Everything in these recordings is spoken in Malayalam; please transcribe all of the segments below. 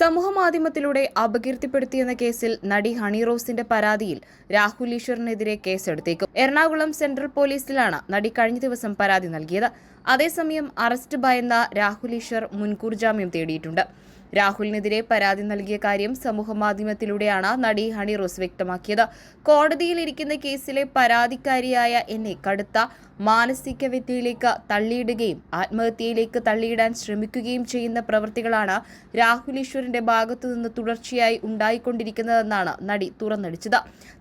സമൂഹമാധ്യമത്തിലൂടെ അപകീർത്തിപ്പെടുത്തിയെന്ന കേസിൽ നടി ഹണി റോസിന്റെ പരാതിയിൽ രാഹുൽ ഈശ്വറിനെതിരെ കേസെടുത്തേക്കും. എറണാകുളം സെൻട്രൽ പോലീസിലാണ് നടി കഴിഞ്ഞ ദിവസം പരാതി നൽകിയത്. അതേസമയം അറസ്റ്റ് ഭയന്ന രാഹുൽ ഈശ്വർ മുൻകൂർ ജാമ്യം തേടിയിട്ടുണ്ട്. രാഹുലിനെതിരെ പരാതി നൽകിയ കാര്യം സമൂഹമാധ്യമത്തിലൂടെയാണ് നടി ഹണി റോസ് വ്യക്തമാക്കിയത്. കോടതിയിൽ ഇരിക്കുന്ന കേസിലെ പരാതിക്കാരിയായ എന്നെ കടുത്ത മാനസിക വ്യക്തിയിലേക്ക് തള്ളിയിടുകയും ആത്മഹത്യയിലേക്ക് തള്ളിയിടാൻ ശ്രമിക്കുകയും ചെയ്യുന്ന പ്രവൃത്തികളാണ് രാഹുൽ ഈശ്വറിന്റെ ഭാഗത്തുനിന്ന് തുടർച്ചയായി ഉണ്ടായിക്കൊണ്ടിരിക്കുന്നതെന്നാണ് നടി തുറന്നടിച്ചത്.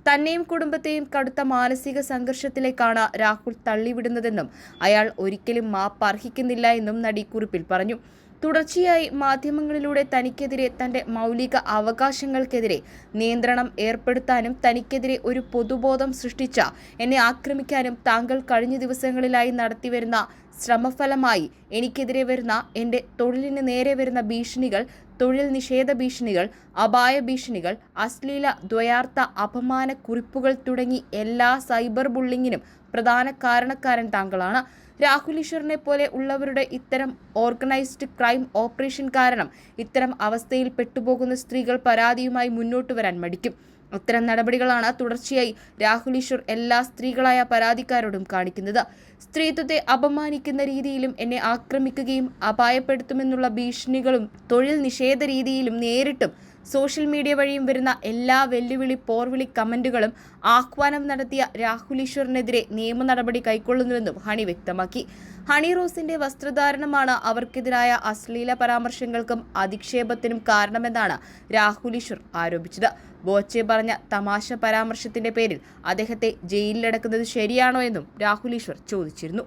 തന്നെയും കുടുംബത്തെയും കടുത്ത മാനസിക സംഘർഷത്തിലേക്കാണ് രാഹുൽ തള്ളിവിടുന്നതെന്നും അയാൾ ഒരിക്കലും മാപ്പ് അർഹിക്കുന്നില്ല എന്നും നടി കുറിപ്പിൽ പറഞ്ഞു. തുടർച്ചയായി മാധ്യമങ്ങളിലൂടെ തനിക്കെതിരെ തന്റെ മൗലിക അവകാശങ്ങൾക്കെതിരെ നിയന്ത്രണം ഏർപ്പെടുത്താനും തനിക്കെതിരെ ഒരു പൊതുബോധം സൃഷ്ടിച്ച എന്നെ ആക്രമിക്കാനും താങ്കൾ കഴിഞ്ഞ ദിവസങ്ങളിലായി നടത്തിവരുന്ന ശ്രമഫലമായി എനിക്കെതിരെ വരുന്ന എന്റെ തൊഴിലിന് നേരെ വരുന്ന ഭീഷണികൾ തൊഴിൽ നിഷേധ ഭീഷണികൾ അപായ ഭീഷണികൾ അശ്ലീല ദ്വയാർത്ഥ അപമാന കുറിപ്പുകൾ തുടങ്ങി എല്ലാ സൈബർ ബുള്ളിങ്ങിനും പ്രധാന കാരണക്കാരൻ താങ്കളാണ്. രാഹുൽ ഈശ്വറിനെ പോലെ ഉള്ളവരുടെ ഇത്തരം ഓർഗനൈസ്ഡ് ക്രൈം ഓപ്പറേഷൻ കാരണം ഇത്തരം അവസ്ഥയിൽ പെട്ടുപോകുന്ന സ്ത്രീകൾ പരാതിയുമായി മുന്നോട്ട് വരാൻ മടിക്കും. അത്തരം നടപടികളാണ് തുടർച്ചയായി രാഹുൽ ഈശ്വർ എല്ലാ സ്ത്രീകളായ പരാതിക്കാരോടും കാണിക്കുന്നത്. സ്ത്രീത്വത്തെ അപമാനിക്കുന്ന രീതിയിലും എന്നെ ആക്രമിക്കുകയും അപായപ്പെടുത്തുമെന്നുള്ള ഭീഷണികളും തൊഴിൽ നിഷേധ രീതിയിലും നേരിട്ടും സോഷ്യൽ മീഡിയ വഴിയും വരുന്ന എല്ലാ വെല്ലുവിളി പോർവിളി കമന്റുകളും ആഹ്വാനം നടത്തിയ രാഹുൽ ഈശ്വറിനെതിരെ നിയമ നടപടി കൈക്കൊള്ളുന്നുവെന്നും ഹണി വ്യക്തമാക്കി. ഹണി റോസിന്റെ വസ്ത്രധാരണമാണ് അവർക്കെതിരായ അശ്ലീല പരാമർശങ്ങൾക്കും അധിക്ഷേപത്തിനും കാരണമെന്നാണ് രാഹുൽ ഈശ്വർ ആരോപിച്ചത്. ബോച്ചെ പറഞ്ഞ തമാശ പരാമർശത്തിന്റെ പേരിൽ അദ്ദേഹത്തെ ജയിലിലടക്കുന്നത് ശരിയാണോ എന്നും രാഹുൽ ഈശ്വർ ചോദിച്ചിരുന്നു.